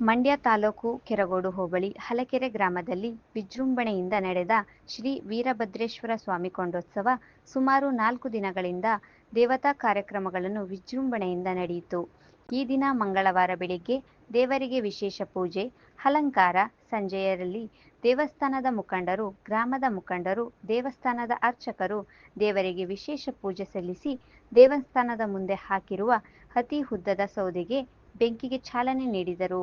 ಮಂಡ್ಯ ತಾಲೂಕು ಕೆರಗೋಡು ಹೋಬಳಿ ಹಲಕೆರೆ ಗ್ರಾಮದಲ್ಲಿ ವಿಜೃಂಭಣೆಯಿಂದ ನಡೆದ ಶ್ರೀ ವೀರಭದ್ರೇಶ್ವರ ಸ್ವಾಮಿ ಕೊಂಡೋತ್ಸವ ಸುಮಾರು ನಾಲ್ಕು ದಿನಗಳಿಂದ ದೇವತಾ ಕಾರ್ಯಕ್ರಮಗಳನ್ನು ವಿಜೃಂಭಣೆಯಿಂದ ನಡೆಯಿತು. ಈ ದಿನ ಮಂಗಳವಾರ ಬೆಳಿಗ್ಗೆ ದೇವರಿಗೆ ವಿಶೇಷ ಪೂಜೆ, ಅಲಂಕಾರ, ಸಂಜೆಯರಲ್ಲಿ ದೇವಸ್ಥಾನದ ಮುಖಂಡರು, ಗ್ರಾಮದ ಮುಖಂಡರು, ದೇವಸ್ಥಾನದ ಅರ್ಚಕರು ದೇವರಿಗೆ ವಿಶೇಷ ಪೂಜೆ ಸಲ್ಲಿಸಿ ದೇವಸ್ಥಾನದ ಮುಂದೆ ಹಾಕಿರುವ ಅತಿ ಉದ್ದದ ಸೌದೆಗೆ ಬೆಂಕಿಗೆ ಚಾಲನೆ ನೀಡಿದರು.